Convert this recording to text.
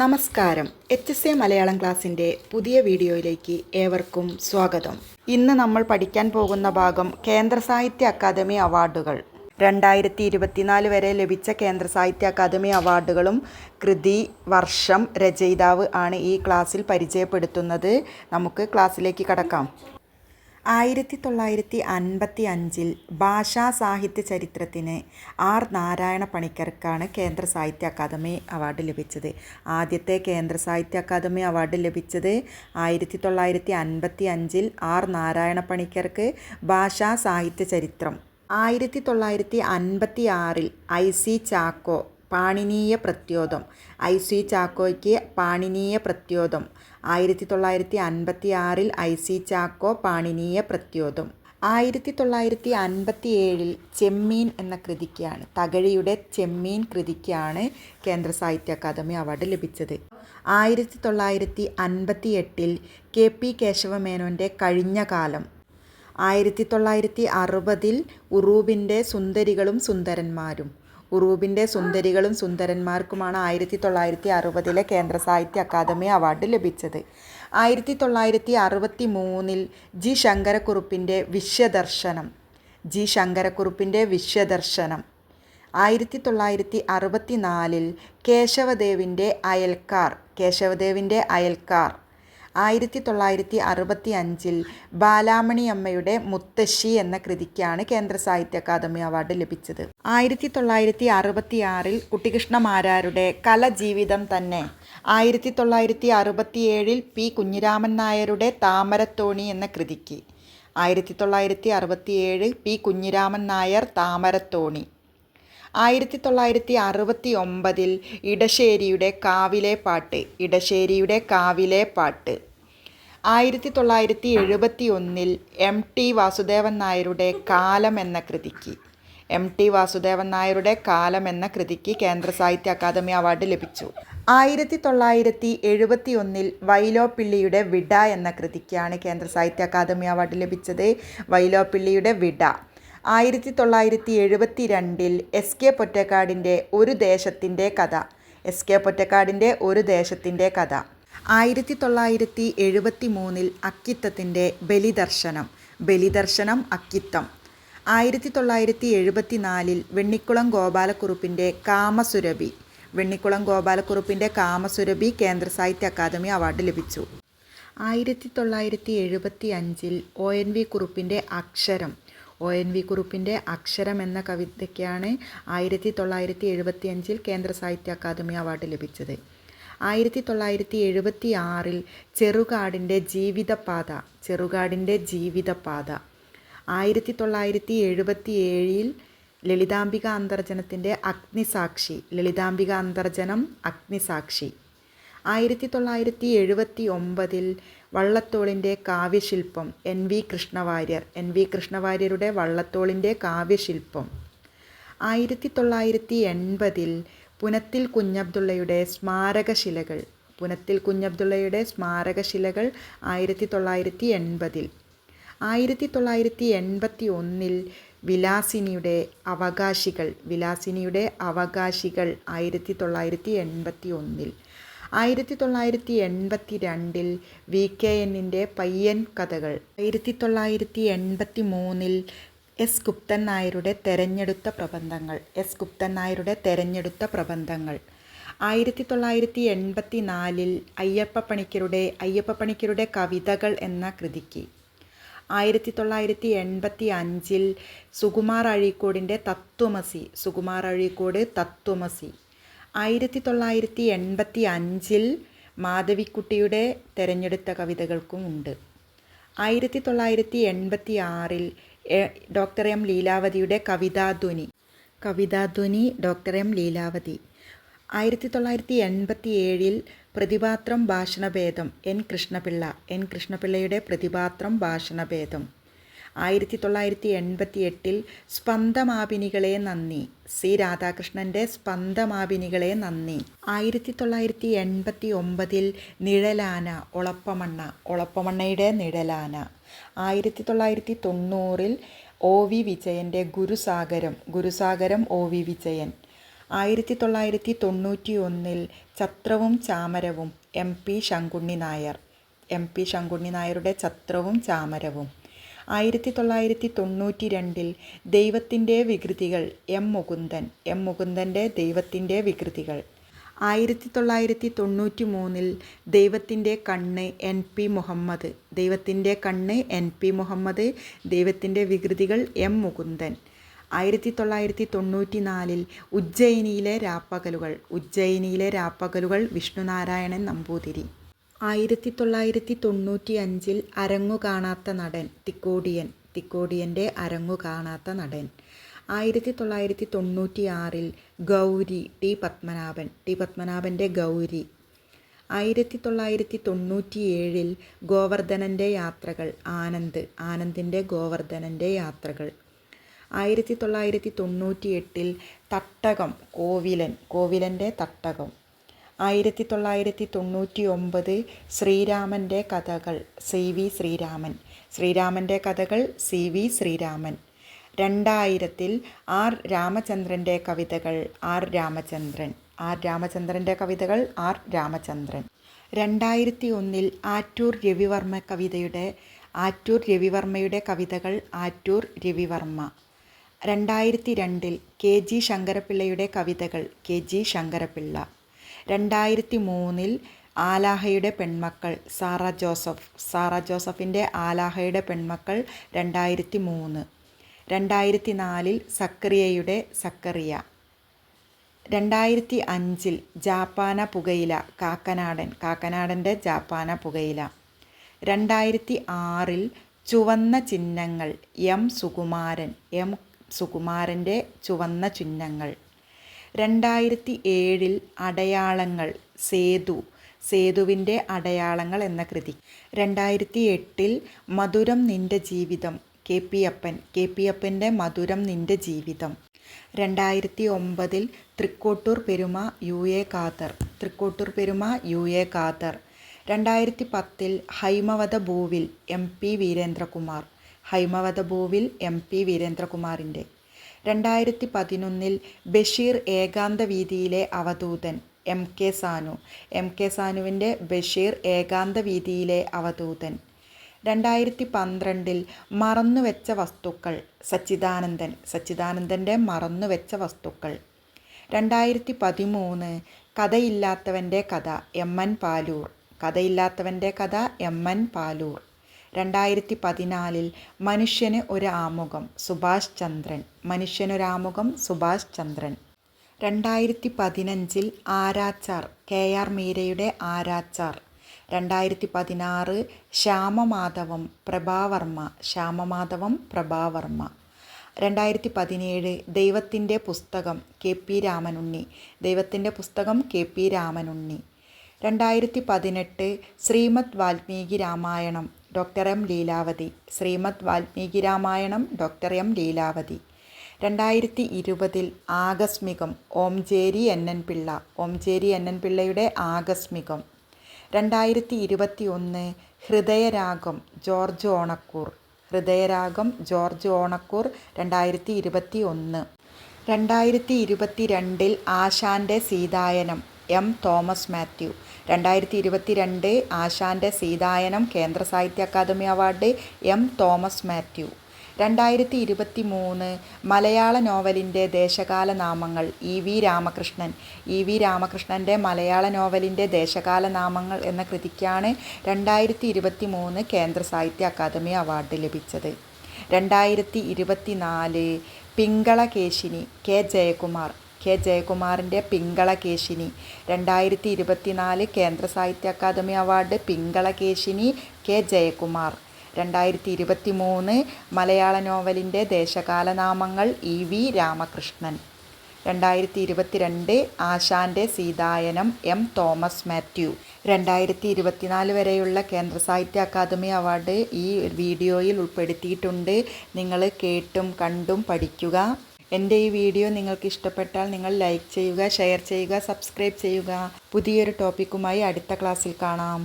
നമസ്കാരം. H S A Malayalam ക്ലാസ്സിന്റെ പുതിയ വീഡിയോയിലേക്ക് ഏവർക്കും സ്വാഗതം. ഇന്ന് നമ്മൾ പഠിക്കാൻ പോകുന്ന ഭാഗം കേന്ദ്ര സാഹിത്യ അക്കാദമി അവാർഡുകൾ. രണ്ടായിരത്തി ഇരുപത്തിനാല് വരെ ലഭിച്ച കേന്ദ്ര സാഹിത്യ അക്കാദമി അവാർഡുകളും കൃതി വർഷം രചയിതാവ് ആണ് ഈ ക്ലാസ്സിൽ പരിചയപ്പെടുത്തുന്നത്. നമുക്ക് ക്ലാസ്സിലേക്ക് കടക്കാം. ആയിരത്തി തൊള്ളായിരത്തി അൻപത്തി അഞ്ചിൽ ഭാഷാ സാഹിത്യ ചരിത്രത്തിന് ആർ നാരായണ പണിക്കർക്കാണ് കേന്ദ്ര സാഹിത്യ അക്കാദമി അവാർഡ് ലഭിച്ചത്. ആദ്യത്തെ കേന്ദ്ര സാഹിത്യ അക്കാദമി അവാർഡ് ലഭിച്ചത് ആയിരത്തി തൊള്ളായിരത്തി അൻപത്തി അഞ്ചിൽ ആർ നാരായണ പണിക്കർക്ക് ഭാഷാ സാഹിത്യ ചരിത്രം. ആയിരത്തി തൊള്ളായിരത്തി അൻപത്തി ആറിൽ I C Chacko Panineeya Pradyotam I C ചാക്കോയ്ക്ക് Panineeya പ്രത്യോതം ആയിരത്തി തൊള്ളായിരത്തി അൻപത്തി ആറിൽ ഐ സി ചാക്കോ പാണിനീയ പ്രത്യോതം ആയിരത്തി തൊള്ളായിരത്തി അൻപത്തി ഏഴിൽ ചെമ്മീൻ എന്ന കൃതിക്കാണ് തകഴിയുടെ ചെമ്മീൻ കൃതിക്കാണ് കേന്ദ്ര സാഹിത്യ അക്കാദമി അവാർഡ് ലഭിച്ചത്. ആയിരത്തി തൊള്ളായിരത്തി അൻപത്തി എട്ടിൽ കെ പി കേശവമേനോന്റെ കഴിഞ്ഞ കാലം. ആയിരത്തി തൊള്ളായിരത്തി അറുപതിൽ ഉറൂബിന്റെ സുന്ദരികളും സുന്ദരന്മാരും. ഉറൂബിന്റെ സുന്ദരികളും സുന്ദരന്മാർക്കുമാണ് ആയിരത്തി തൊള്ളായിരത്തി അറുപതിലെ കേന്ദ്ര സാഹിത്യ അക്കാദമി അവാർഡ് ലഭിച്ചത്. ആയിരത്തി തൊള്ളായിരത്തി അറുപത്തി മൂന്നിൽ ജി ശങ്കരക്കുറുപ്പിന്റെ വിശ്വദർശനം. ജി ശങ്കരക്കുറുപ്പിന്റെ വിശ്വദർശനം. ആയിരത്തി തൊള്ളായിരത്തി അറുപത്തി നാലിൽ കേശവദേവിന്റെ അയൽക്കാർ കേശവദേവിന്റെ അയൽക്കാർ. ആയിരത്തി തൊള്ളായിരത്തി അറുപത്തി അഞ്ചിൽ ബാലാമണി അമ്മയുടെ മുത്തശ്ശി എന്ന കൃതിക്കാണ് കേന്ദ്ര സാഹിത്യ അക്കാദമി അവാർഡ് ലഭിച്ചത്. ആയിരത്തി തൊള്ളായിരത്തി അറുപത്തി ആറിൽ കുട്ടികൃഷ്ണ കുട്ടികൃഷ്ണമാരാരുടെ കലജീവിതം തന്നെ. ആയിരത്തി തൊള്ളായിരത്തി അറുപത്തിയേഴിൽ പി കുഞ്ഞിരാമൻ നായരുടെ താമരത്തോണി എന്ന കൃതിക്ക്. ആയിരത്തി തൊള്ളായിരത്തി അറുപത്തിയേഴ് പി കുഞ്ഞിരാമൻ നായർ താമരത്തോണി. ആയിരത്തി തൊള്ളായിരത്തി അറുപത്തി ഒമ്പതിൽ ഇടശ്ശേരിയുടെ കാവിലെ പാട്ട് ഇടശ്ശേരിയുടെ കാവിലെ പാട്ട്. ആയിരത്തി തൊള്ളായിരത്തി എഴുപത്തി ഒന്നിൽ എം ടി വാസുദേവൻ നായരുടെ കാലം എന്ന കൃതിക്ക് എം ടി വാസുദേവൻ നായരുടെ കാലം എന്ന കൃതിക്ക് കേന്ദ്ര സാഹിത്യ അക്കാദമി അവാർഡ് ലഭിച്ചു. ആയിരത്തി തൊള്ളായിരത്തി എഴുപത്തി ഒന്നിൽ വൈലോപ്പിള്ളിയുടെ വിട എന്ന കൃതിക്കാണ് കേന്ദ്ര സാഹിത്യ അക്കാദമി അവാർഡ് ലഭിച്ചത്. വൈലോപ്പിള്ളിയുടെ വിട ആയിരത്തി തൊള്ളായിരത്തി എഴുപത്തി രണ്ടിൽ എസ് കെ പൊറ്റക്കാടിന്റെ ഒരു ദേശത്തിന്റെ കഥ. എസ് കെ പൊറ്റക്കാടിന്റെ ഒരു ദേശത്തിന്റെ കഥ. ആയിരത്തി തൊള്ളായിരത്തി എഴുപത്തി മൂന്നിൽ അക്കിത്തത്തിന്റെ ബലിദർശനം. ബലിദർശനം അക്കിത്തം. ആയിരത്തി തൊള്ളായിരത്തി എഴുപത്തി നാലിൽ വെണ്ണിക്കുളം ഗോപാലക്കുറുപ്പിന്റെ കാമസുരഭി. വെണ്ണിക്കുളം ഗോപാലക്കുറുപ്പിന്റെ കാമസുരഭി കേന്ദ്ര സാഹിത്യ അക്കാദമി അവാർഡ് ലഭിച്ചു. ആയിരത്തി തൊള്ളായിരത്തി എഴുപത്തി അഞ്ചിൽ ഒ എൻ വി കുറുപ്പിന്റെ അക്ഷരം. ഒ എൻ വി കുറുപ്പിന്റെ അക്ഷരം എന്ന കവിതയ്ക്കാണ് ആയിരത്തി തൊള്ളായിരത്തി എഴുപത്തി അഞ്ചിൽ കേന്ദ്ര സാഹിത്യ അക്കാദമി അവാർഡ് ലഭിച്ചത്. ആയിരത്തി തൊള്ളായിരത്തി എഴുപത്തി ആറിൽ ചെറുകാടിന്റെ ജീവിതപാത ചെറുകാടിന്റെ ജീവിതപാത. ആയിരത്തി തൊള്ളായിരത്തി എഴുപത്തി ഏഴിൽ ലളിതാംബിക അന്തർജനത്തിന്റെ അഗ്നിസാക്ഷി ലളിതാംബിക അന്തർജനം അഗ്നിസാക്ഷി. ആയിരത്തി തൊള്ളായിരത്തി എഴുപത്തി ഒമ്പതിൽ വള്ളത്തോളിന്റെ Kavyashilpam N V Krishna Variyar N V കൃഷ്ണവാര്യരുടെ വള്ളത്തോളിന്റെ കാവ്യശില്പം. ആയിരത്തി തൊള്ളായിരത്തി എൺപതിൽ പുനത്തിൽ കുഞ്ഞബ്ദുള്ളയുടെ സ്മാരകശിലകൾ പുനത്തിൽ കുഞ്ഞബ്ദുള്ളയുടെ സ്മാരകശിലകൾ ആയിരത്തി തൊള്ളായിരത്തി എൺപതിൽ ആയിരത്തി തൊള്ളായിരത്തി എൺപത്തി ഒന്നിൽ വിലാസിനിയുടെ അവകാശികൾ വിലാസിനിയുടെ അവകാശികൾ ആയിരത്തി തൊള്ളായിരത്തി എൺപത്തി ഒന്നിൽ ആയിരത്തി തൊള്ളായിരത്തി എൺപത്തി രണ്ടിൽ വി കെ എന്നിന്റെ പയ്യൻ കഥകൾ. ആയിരത്തി തൊള്ളായിരത്തി എൺപത്തി മൂന്നിൽ എസ് ഗുപ്തൻ നായരുടെ തെരഞ്ഞെടുത്ത പ്രബന്ധങ്ങൾ. എസ് ഗുപ്തൻ നായരുടെ തെരഞ്ഞെടുത്ത പ്രബന്ധങ്ങൾ. ആയിരത്തി തൊള്ളായിരത്തി എൺപത്തി നാലിൽ അയ്യപ്പ പണിക്കരുടെ അയ്യപ്പ പണിക്കരുടെ കവിതകൾ എന്ന കൃതിക്ക്. ആയിരത്തി തൊള്ളായിരത്തി എൺപത്തി അഞ്ചിൽ സുകുമാർ അഴീക്കോടിന്റെ തത്വമസി. സുകുമാർ അഴീക്കോട് തത്വമസി. ആയിരത്തി തൊള്ളായിരത്തി എൺപത്തി അഞ്ചിൽ മാധവിക്കുട്ടിയുടെ തിരഞ്ഞെടുത്ത കവിതകൾക്കും ഉണ്ട്. ആയിരത്തി തൊള്ളായിരത്തി എൺപത്തി ആറിൽ ഡോക്ടർ എം ലീലാവതിയുടെ കവിതാധ്വനി കവിതാധ്വനി ഡോക്ടർ എം ലീലാവതി. ആയിരത്തി തൊള്ളായിരത്തി എൺപത്തി ഏഴിൽ പ്രതിപാത്രം ഭാഷണഭേദം എൻ കൃഷ്ണപിള്ള എൻ കൃഷ്ണപിള്ളയുടെ പ്രതിപാത്രം ഭാഷണഭേദം. ആയിരത്തി തൊള്ളായിരത്തി എൺപത്തി എട്ടിൽ സ്പന്ദമാപിനികളെ നന്ദി. സി. രാധാകൃഷ്ണന്റെ സ്പന്ദമാപിനികളെ നന്ദി. ആയിരത്തി തൊള്ളായിരത്തി എൺപത്തി ഒമ്പതിൽ നിഴലാന ഒളപ്പമണ്ണ ഒളപ്പമണ്ണയുടെ നിഴലാന. ആയിരത്തി തൊള്ളായിരത്തി തൊണ്ണൂറിൽ ഒ. വി. വിജയന്റെ ഗുരുസാഗരം ഗുരുസാഗരം ഒ. വി. വിജയൻ. ആയിരത്തി തൊള്ളായിരത്തി തൊണ്ണൂറ്റി ഒന്നിൽ Chathravum Chamaravum M. P. Sankunni Nair. M. P. Sankunni നായരുടെ ചത്രവും ചാമരവും. ആയിരത്തി തൊള്ളായിരത്തി തൊണ്ണൂറ്റി രണ്ടിൽ ദൈവത്തിന്റെ വികൃതികൾ എം മുകുന്ദൻ എം മുകുന്ദന്റെ ദൈവത്തിന്റെ വികൃതികൾ. ആയിരത്തി തൊള്ളായിരത്തി തൊണ്ണൂറ്റി മൂന്നിൽ ദൈവത്തിന്റെ കണ്ണ് എൻ പി മുഹമ്മദ് ദൈവത്തിന്റെ കണ്ണ് എൻ പി മുഹമ്മദ് ദൈവത്തിന്റെ വികൃതികൾ എം മുകുന്ദൻ. ആയിരത്തി തൊള്ളായിരത്തി തൊണ്ണൂറ്റി നാലിൽ ഉജ്ജയിനിയിലെ രാപ്പകലുകൾ ഉജ്ജയിനിയിലെ രാപ്പകലുകൾ വിഷ്ണുനാരായണൻ നമ്പൂതിരി. ആയിരത്തി തൊള്ളായിരത്തി തൊണ്ണൂറ്റി അഞ്ചിൽ അരങ്ങു കാണാത്ത നടൻ തിക്കോടിയൻ തിക്കോടിയന്റെ അരങ്ങു കാണാത്ത നടൻ. ആയിരത്തി തൊള്ളായിരത്തി തൊണ്ണൂറ്റി ആറിൽ ഗൗരി ടി പത്മനാഭൻ ടി പത്മനാഭന്റെ ഗൗരി. ആയിരത്തി തൊള്ളായിരത്തി തൊണ്ണൂറ്റി ഏഴിൽ ഗോവർദ്ധനന്റെ യാത്രകൾ ആനന്ദ് ആനന്ദിന്റെ ഗോവർദ്ധനന്റെ യാത്രകൾ. ആയിരത്തി തൊള്ളായിരത്തി തൊണ്ണൂറ്റി എട്ടിൽ തട്ടകം കോവിലൻ കോവിലന്റെ തട്ടകം. ആയിരത്തി തൊള്ളായിരത്തി തൊണ്ണൂറ്റി ഒമ്പത് ശ്രീരാമന്റെ കഥകൾ സി വി ശ്രീരാമൻ. ശ്രീരാമന്റെ കഥകൾ സി വി ശ്രീരാമൻ. രണ്ടായിരത്തിൽ ആർ രാമചന്ദ്രന്റെ കവിതകൾ ആർ രാമചന്ദ്രൻ. ആർ രാമചന്ദ്രന്റെ കവിതകൾ ആർ രാമചന്ദ്രൻ. രണ്ടായിരത്തി ഒന്നിൽ ആറ്റൂർ രവിവർമ്മ കവിതയുടെ ആറ്റൂർ രവിവർമ്മയുടെ കവിതകൾ ആറ്റൂർ രവിവർമ്മ. രണ്ടായിരത്തി രണ്ടിൽ കെ ജി ശങ്കരപ്പിള്ളയുടെ കവിതകൾ കെ ജി ശങ്കരപ്പിള്ള. രണ്ടായിരത്തി മൂന്നിൽ ആലാഹയുടെ പെൺമക്കൾ സാറ ജോസഫ്. സാറ ജോസഫിന്റെ ആലാഹയുടെ പെൺമക്കൾ രണ്ടായിരത്തി മൂന്ന് രണ്ടായിരത്തി നാലിൽ സക്കറിയയുടെ സക്കറിയ. രണ്ടായിരത്തി അഞ്ചിൽ ജാപ്പാന പുകയില കാക്കനാടൻ കാക്കനാടന്റെ ജാപ്പാന പുകയില. രണ്ടായിരത്തി ആറിൽ ചുവന്ന ചിഹ്നങ്ങൾ എം സുകുമാരൻ എം സുകുമാരന്റെ ചുവന്ന ചിഹ്നങ്ങൾ. രണ്ടായിരത്തി ഏഴിൽ അടയാളങ്ങൾ സേതു സേതുവിന്റെ അടയാളങ്ങൾ എന്ന കൃതി. രണ്ടായിരത്തി എട്ടിൽ Madhuram Ninte Jeevitham K P Appan K P അപ്പന്റെ മധുരം നിന്റെ ജീവിതം. രണ്ടായിരത്തി ഒമ്പതിൽ തൃക്കോട്ടൂർ പെരുമ യു എ ഖാദർ തൃക്കോട്ടൂർ പെരുമ യു എ ഖാദർ. രണ്ടായിരത്തി പത്തിൽ ഹൈമവത ഭൂവിൽ എം പി വീരേന്ദ്രകുമാർ ഹൈമവത ഭൂവിൽ എം പി വീരേന്ദ്രകുമാറിന്റെ. രണ്ടായിരത്തി പതിനൊന്നിൽ Basheer Ekantha Veethiyile Avadhoothan M K Sanu. M K സാനുവിന്റെ Basheer Ekantha Veethiyile അവധൂതൻ. രണ്ടായിരത്തി പന്ത്രണ്ടിൽ മറന്നുവെച്ച വസ്തുക്കൾ സച്ചിദാനന്ദൻ. സച്ചിദാനന്ദന്റെ മറന്നുവെച്ച വസ്തുക്കൾ. രണ്ടായിരത്തി പതിമൂന്ന് കഥയില്ലാത്തവന്റെ കഥ എം എൻ പാലൂർ. കഥയില്ലാത്തവന്റെ കഥ എം എൻ പാലൂർ. രണ്ടായിരത്തി പതിനാലിൽ മനുഷ്യന് ഒരു ആമുഖം സുഭാഷ് ചന്ദ്രൻ. മനുഷ്യനൊരാമുഖം സുഭാഷ് ചന്ദ്രൻ. രണ്ടായിരത്തി പതിനഞ്ചിൽ ആരാച്ചാർ കെ ആർ മീരയുടെ ആരാച്ചാർ. രണ്ടായിരത്തി പതിനാറ് ശ്യാമമാധവം പ്രഭാവർമ്മ ശ്യാമമാധവം പ്രഭാവർമ്മ. രണ്ടായിരത്തി പതിനേഴ് ദൈവത്തിന്റെ പുസ്തകം കെ പി രാമനുണ്ണി. ദൈവത്തിന്റെ പുസ്തകം കെ പി രാമനുണ്ണി. രണ്ടായിരത്തി പതിനെട്ട് Shrimad Valmiki Ramayanam doctor M Leelavathi Shrimad Valmiki Ramayanam doctor M Leelavathi. രണ്ടായിരത്തി ഇരുപതിൽ Akasmikam Omchery N N Pillai Omchery N N പിള്ളയുടെ ആകസ്മികം. രണ്ടായിരത്തി ഇരുപത്തി ഒന്ന് ഹൃദയരാഗം ജോർജ് ഓണക്കൂർ ഹൃദയരാഗം ജോർജ് ഓണക്കൂർ രണ്ടായിരത്തി ഇരുപത്തി ഒന്ന് രണ്ടായിരത്തി ഇരുപത്തി രണ്ടിൽ ആശാന്റെ സീതായനം എം തോമസ് മാത്യു. രണ്ടായിരത്തി ഇരുപത്തി രണ്ട് ആശാന്റെ Sitayanam Kendra Sahitya Akademi award M Thomas Mathew. രണ്ടായിരത്തി ഇരുപത്തി മൂന്ന് മലയാള നോവലിന്റെ ദേശകാല നാമങ്ങൾ E V Ramakrishnan. E V രാമകൃഷ്ണന്റെ മലയാള നോവലിന്റെ ദേശകാല നാമങ്ങൾ എന്ന കൃതിക്കാണ് രണ്ടായിരത്തി ഇരുപത്തി മൂന്ന് കേന്ദ്ര സാഹിത്യ അക്കാദമി അവാർഡ് ലഭിച്ചത്. രണ്ടായിരത്തി ഇരുപത്തി നാല് പിങ്കളകേശിനി കെ ജയകുമാർ. കെ. ജയകുമാറിന്റെ പിങ്കളകേശിനി രണ്ടായിരത്തി ഇരുപത്തിനാല് കേന്ദ്ര സാഹിത്യ അക്കാദമി അവാർഡ് പിങ്കളകേശിനി കെ. ജയകുമാർ. രണ്ടായിരത്തി ഇരുപത്തി മൂന്ന് മലയാള നോവലിന്റെ ദേശകാലനാമങ്ങൾ ഇ. വി. രാമകൃഷ്ണൻ. രണ്ടായിരത്തി ഇരുപത്തിരണ്ട് ആശാന്റെ സീതായനം എം. തോമസ് മാത്യു. രണ്ടായിരത്തി ഇരുപത്തിനാല് വരെയുള്ള കേന്ദ്ര സാഹിത്യ അക്കാദമി അവാർഡ് ഈ വീഡിയോയിൽ ഉൾപ്പെടുത്തിയിട്ടുണ്ട്. നിങ്ങൾ കേട്ടും കണ്ടും പഠിക്കുക. എന്റെ ഈ വീഡിയോ നിങ്ങൾക്ക് ഇഷ്ടപ്പെട്ടാൽ നിങ്ങൾ ലൈക്ക് ചെയ്യുക ഷെയർ ചെയ്യുക സബ്സ്ക്രൈബ് ചെയ്യുക. പുതിയൊരു ടോപ്പിക്കുമായി അടുത്ത ക്ലാസ്സിൽ കാണാം.